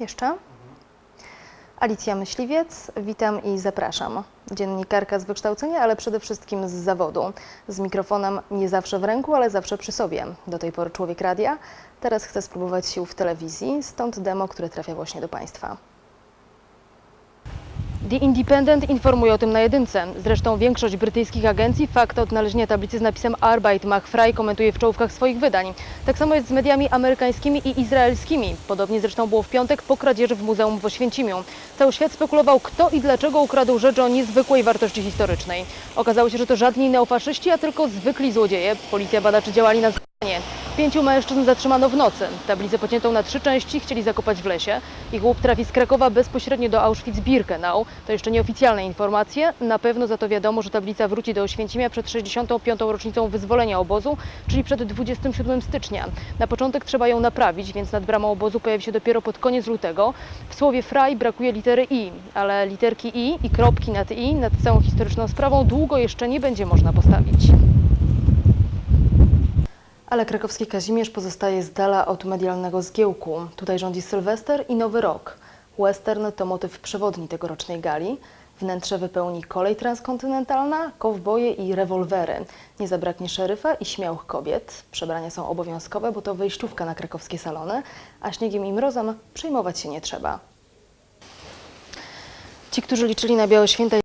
Jeszcze? Alicja Myśliwiec, witam i zapraszam. Dziennikarka z wykształcenia, ale przede wszystkim z zawodu. Z mikrofonem nie zawsze w ręku, ale zawsze przy sobie. Do tej pory człowiek radia, teraz chcę spróbować sił w telewizji, stąd demo, które trafia właśnie do Państwa. The Independent informuje o tym na jedynce. Zresztą większość brytyjskich agencji fakt odnalezienia tablicy z napisem Arbeit macht frei komentuje w czołówkach swoich wydań. Tak samo jest z mediami amerykańskimi i izraelskimi. Podobnie zresztą było w piątek po kradzieży w Muzeum w Oświęcimiu. Cały świat spekulował, kto i dlaczego ukradł rzecz o niezwykłej wartości historycznej. Okazało się, że to żadni neofaszyści, a tylko zwykli złodzieje. Policja badaczy działali na. Pięciu mężczyzn zatrzymano w nocy. Tablicę pociętą na trzy części chcieli zakopać w lesie. Ich łup trafi z Krakowa bezpośrednio do Auschwitz-Birkenau. To jeszcze nieoficjalne informacje. Na pewno za to wiadomo, że tablica wróci do Oświęcimia przed 65. rocznicą wyzwolenia obozu, czyli przed 27 stycznia. Na początek trzeba ją naprawić, więc nad bramą obozu pojawi się dopiero pod koniec lutego. W słowie frei brakuje litery i, ale literki i i kropki nad i nad całą historyczną sprawą długo jeszcze nie będzie można postawić. Ale krakowski Kazimierz pozostaje z dala od medialnego zgiełku. Tutaj rządzi Sylwester i Nowy Rok. Western to motyw przewodni tegorocznej gali. Wnętrze wypełni kolej transkontynentalna, kowboje i rewolwery. Nie zabraknie szeryfa i śmiałych kobiet. Przebrania są obowiązkowe, bo to wejściówka na krakowskie salony, a śniegiem i mrozem przejmować się nie trzeba. Ci, którzy liczyli na Białe Święta